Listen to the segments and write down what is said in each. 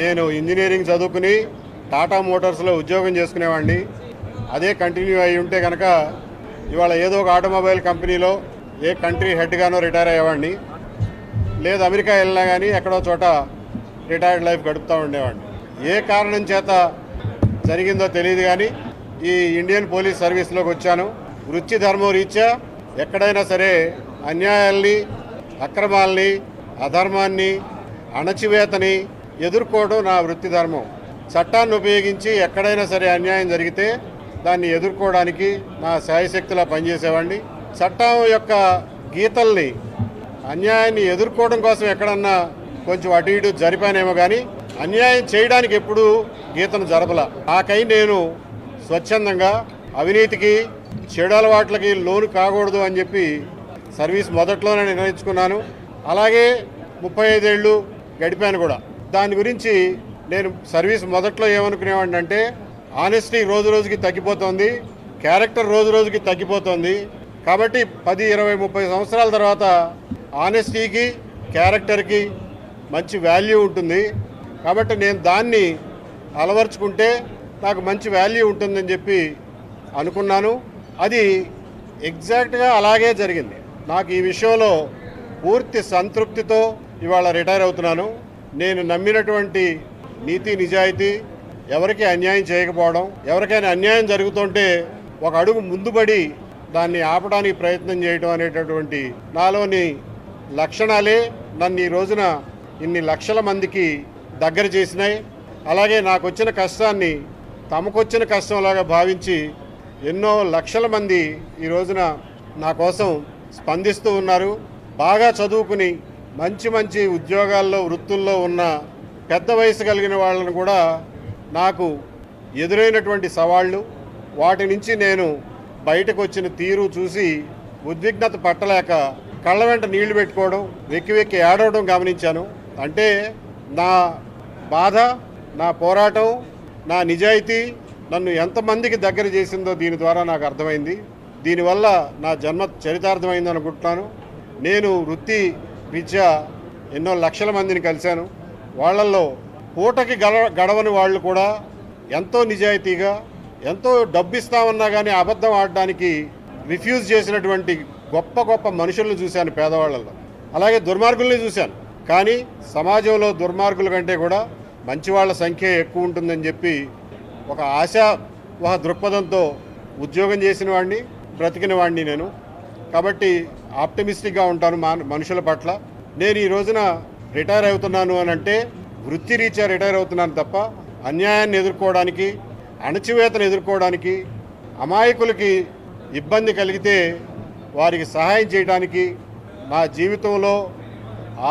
నేను ఇంజనీరింగ్ చదువుకుని టాటా మోటార్స్లో ఉద్యోగం చేసుకునేవాడిని. అదే కంటిన్యూ అయి ఉంటే కనుక ఇవాళ ఏదో ఒక ఆటోమొబైల్ కంపెనీలో ఏ కంట్రీ హెడ్గానో రిటైర్ అయ్యేవాడిని. లేదు అమెరికా వెళ్ళినా కానీ ఎక్కడో చోట రిటైర్డ్ లైఫ్ గడుపుతూ ఉండేవాడిని. ఏ కారణం చేత జరిగిందో తెలియదు కానీ ఈ ఇండియన్ పోలీస్ సర్వీస్లోకి వచ్చాను. వృత్తి ధర్మం రీత్యా ఎక్కడైనా సరే అన్యాయాల్ని అక్రమాల్ని అధర్మాన్ని అణచివేతని ఎదుర్కోవడం నా వృత్తి ధర్మం. చట్టాన్ని ఉపయోగించి ఎక్కడైనా సరే అన్యాయం జరిగితే దాన్ని ఎదుర్కోవడానికి నా శాయశక్తిలా పనిచేసేవాడిని. చట్టం యొక్క గీతల్ని అన్యాయాన్ని ఎదుర్కోవడం కోసం ఎక్కడన్నా కొంచెం అటు ఇటు జరిపానేమో కానీ అన్యాయం చేయడానికి ఎప్పుడూ గీతను జరపల. నాకై నేను స్వచ్ఛందంగా అవినీతికి చెడు అలవాట్లకి లోను కాకూడదు అని చెప్పి సర్వీస్ మొదట్లోనే నిర్ణయించుకున్నాను. అలాగే ముప్పై ఐదేళ్ళు గడిపాను కూడా. దాని గురించి నేను సర్వీస్ మొదట్లో ఏమనుకునేవాడిని అంటే ఆనెస్టీ రోజు రోజుకి తగ్గిపోతుంది క్యారెక్టర్ రోజు రోజుకి తగ్గిపోతుంది. కాబట్టి పది ఇరవై ముప్పై సంవత్సరాల తర్వాత ఆనెస్టీకి క్యారెక్టర్కి మంచి వాల్యూ ఉంటుంది. కాబట్టి నేను దాన్ని అలవర్చుకుంటే నాకు మంచి వాల్యూ ఉంటుందని చెప్పి అనుకున్నాను. అది ఎగ్జాక్ట్గా అలాగే జరిగింది. నాకు ఈ విషయంలో పూర్తి సంతృప్తితో ఇవాళ రిటైర్ అవుతున్నాను. నేను నమ్మినటువంటి నీతి నిజాయితీ ఎవరికి అన్యాయం చేయకపోవడం ఎవరికైనా అన్యాయం జరుగుతుంటే ఒక అడుగు ముందుబడి దాన్ని ఆపడానికి ప్రయత్నం చేయడం అనేటటువంటి నాలోని లక్షణాలే నన్ను ఈ రోజున ఇన్ని లక్షల మందికి దగ్గర చేసినాయి. అలాగే నాకు వచ్చిన కష్టాన్ని తమకొచ్చిన కష్టంలాగా భావించి ఎన్నో లక్షల మంది ఈ రోజున నా కోసం స్పందిస్తూ ఉన్నారు. బాగా చదువుకుని మంచి మంచి ఉద్యోగాల్లో వృత్తుల్లో ఉన్న పెద్ద వయసు కలిగిన వాళ్ళను కూడా నాకు ఎదురైనటువంటి సవాళ్ళు వాటి నుంచి నేను బయటకు వచ్చిన తీరు చూసి ఉద్విగ్నత పట్టలేక కళ్ళ వెంట నీళ్ళు పెట్టుకోవడం వెక్కి వెక్కి ఏడవడం గమనించాను. అంటే నా బాధ నా పోరాటం నా నిజాయితీ నన్ను ఎంతమందికి దగ్గర చేసిందో దీని ద్వారా నాకు అర్థమైంది. దీనివల్ల నా జన్మ చరితార్థమైంది అనుకుంటున్నాను నేను వృత్తి రీత్యా ఎన్నో లక్షల మందిని కలిశాను. వాళ్ళల్లో పూటకి గడవని వాళ్ళు కూడా ఎంతో నిజాయితీగా ఎంతో డబ్బు ఇస్తామన్నా కానీ అబద్ధం ఆడడానికి రిఫ్యూజ్ చేసినటువంటి గొప్ప గొప్ప మనుషులను చూశాను పేదవాళ్ళల్లో. అలాగే దుర్మార్గుల్ని చూశాను. కానీ సమాజంలో దుర్మార్గుల కంటే కూడా మంచి వాళ్ళ సంఖ్య ఎక్కువ ఉంటుందని చెప్పి ఒక ఆశావహ దృక్పథంతో ఉద్యోగం చేసిన వాడిని బ్రతికిన వాడిని నేను. కాబట్టి ఆప్టమిస్టిక్గా ఉంటాను మా మనుషుల పట్ల. నేను ఈ రోజున రిటైర్ అవుతున్నాను అని అంటే వృత్తి రీత్యా రిటైర్ అవుతున్నాను తప్ప అన్యాయాన్ని ఎదుర్కోవడానికి అణచివేతను ఎదుర్కోవడానికి అమాయకులకి ఇబ్బంది కలిగితే వారికి సహాయం చేయడానికి నా జీవితంలో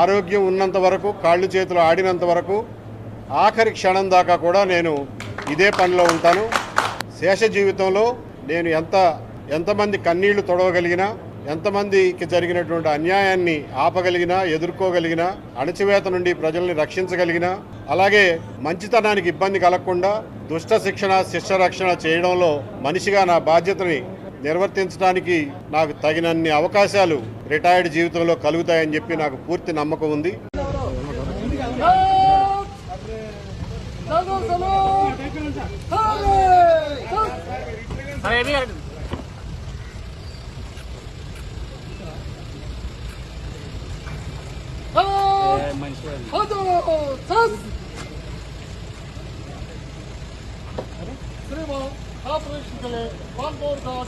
ఆరోగ్యం ఉన్నంత వరకు కాళ్ళు చేతులు ఆడినంత వరకు ఆఖరి క్షణం దాకా కూడా నేను ఇదే పనిలో ఉంటాను. శేష జీవితంలో నేను ఎంత ఎంతమంది కన్నీళ్ళు తొడవగలిగినా ఎంతమందికి జరిగినటువంటి అన్యాయాన్ని ఆపగలిగినా ఎదుర్కోగలిగినా అణచివేత నుండి ప్రజల్ని రక్షించగలిగినా అలాగే మంచితనానికి ఇబ్బంది కలగకుండా దుష్ట శిక్షణ శిష్ట రక్షణ చేయడంలో మనిషిగా నా బాధ్యతని నిర్వర్తించడానికి నాకు తగినన్ని అవకాశాలు రిటైర్డ్ జీవితంలో కలుగుతాయని చెప్పి నాకు పూర్తి నమ్మకం ఉంది. Hold! Yeah, might as well. Hold One more श्रीमान ऑपरेशन के लिए वन बोर्ड गार्ड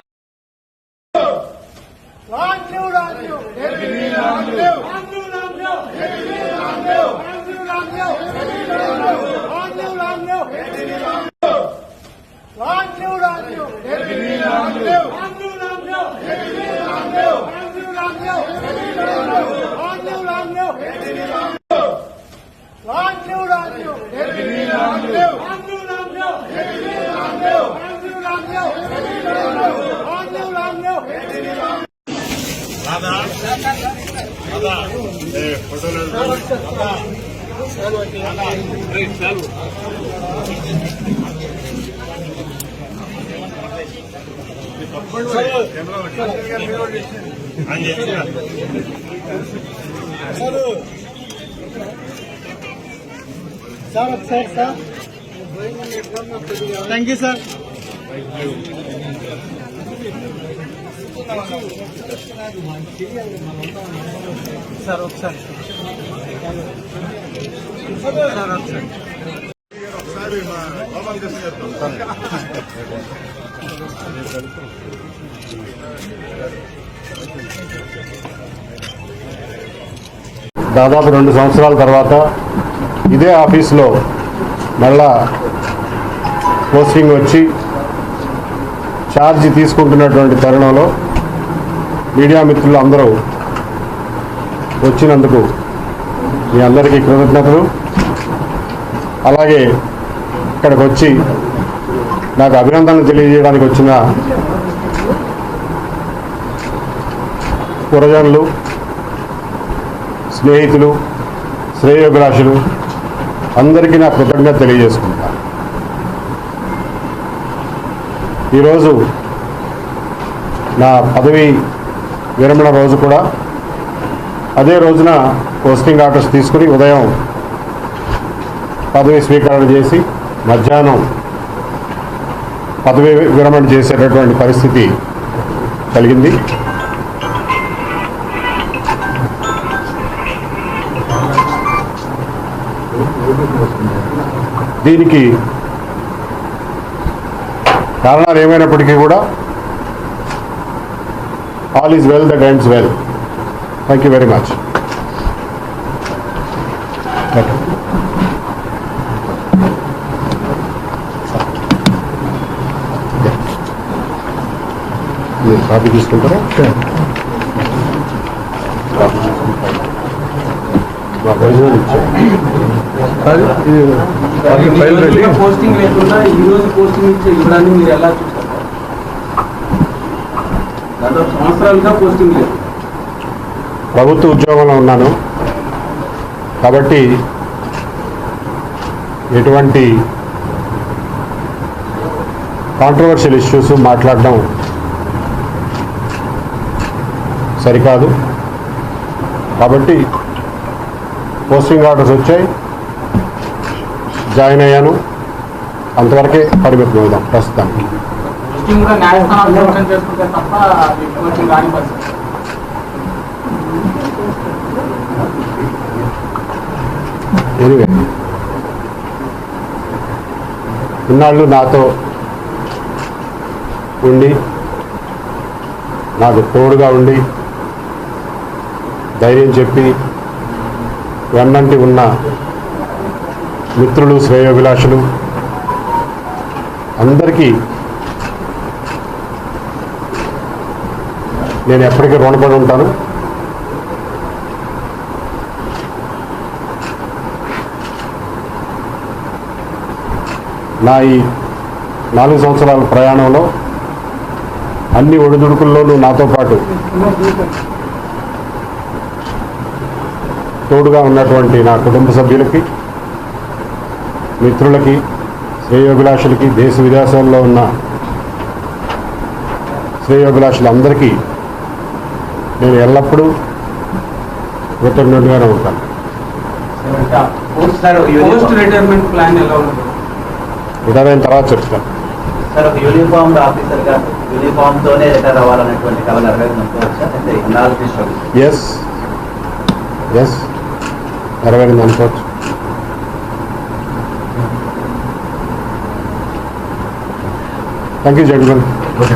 సార్ ఒకసారి sir thank you sir sir ఒకసారి సార్ ఒకసారి మా గోపాల్ కృష్ణ దాదాపు రెండు సంవత్సరాల తర్వాత ఇదే ఆఫీస్లో మళ్ళా పోస్టింగ్ వచ్చి ఛార్జ్ తీసుకుంటున్నటువంటి తరుణంలో మీడియా మిత్రులు అందరూ వచ్చినందుకు మీ అందరికీ కృతజ్ఞతలు. అలాగే ఇక్కడికి వచ్చి నాకు అభినందనలు తెలియజేయడానికి వచ్చిన పురజనులు స్నేహితులు శ్రేయోభిలాషులు అందరికీ నా కృతజ్ఞత తెలియజేసుకుంటా. ఈరోజు నా పదవి విరమణ రోజు కూడా. అదే రోజున పోస్టింగ్ ఆర్డర్స్ తీసుకుని ఉదయం పదవి స్వీకరణ చేసి మధ్యాహ్నం పదవి విరమణ చేసేటటువంటి పరిస్థితి కలిగింది. దీనికి కారణాలు ఏమైనప్పటికీ కూడా all is well that ends well. Thank you very much. మీరు కాపీ తీసుకుంటారా? మా భోజనం ఇచ్చారు పోస్టింగ్ లేకుండా ఈ రోజు పోస్టింగ్ ఇచ్చే ఇవ్వడాన్ని మీరు ఎలా చూస్తారు? సంవత్సరాలుగా పోస్టింగ్ లేదు. ప్రభుత్వ ఉద్యోగంలో ఉన్నాను. కాబట్టి ఎటువంటి కాంట్రవర్షియల్ ఇష్యూస్ మాట్లాడడం సరికాదు. కాబట్టి పోస్టింగ్ ఆర్డర్స్ వచ్చాయి. జాయిన్ అయ్యాను. అంతవరకే పరిమితం అవుదాం ప్రస్తుతానికి పోస్టింగ్ కూడా న్యాయస్థానాలు నియమనం చేసుకుంటే తప్ప అది పోస్టింగ్ రాని పరిస్థితి ఎనివే ఇన్నాళ్ళు నాతో ఉండి నాకు తోడుగా ఉండి ధైర్యం చెప్పి వెన్నంటి ఉన్న మిత్రులు శ్రేయోభిలాషులు అందరికీ నేను ఎప్పటికీ రుణపడి ఉంటాను. నా ఈ నాలుగు సంవత్సరాల ప్రయాణంలో అన్ని ఒడిదుడుకుల్లోనూ నాతో పాటు తోడుగా ఉన్నటువంటి నా కుటుంబ సభ్యులకి మిత్రులకి శ్రేయోభిలాషులకి దేశ విదేశాల్లో ఉన్న శ్రేయోభిలాషులందరికీ నేను ఎల్లప్పుడూ కృతజ్ఞతగానే ఉంటాను. ఇదైన తర్వాత చెప్తాను. సార్ ఒక యూనిఫామ్ ఆఫీసర్గా యూనిఫామ్ తోనే రిటైర్ అవ్వాలనేటువంటి కళ నెరవేరుతుందా ఎస్ ఎస్ నెరవేరింది అనుకోవచ్చు థ్యాంక్ యూ పర్వాలేదు ఓకే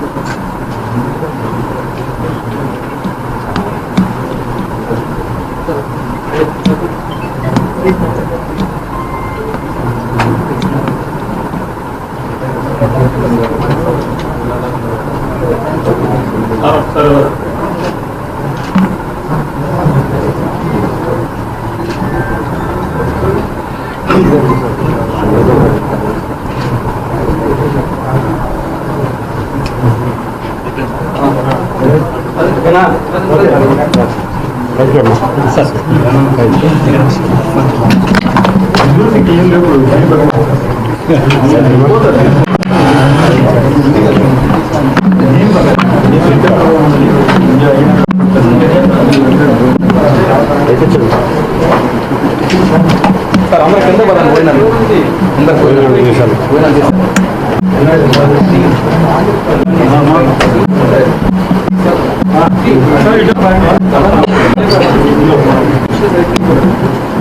అమ్మా థ్యాంక్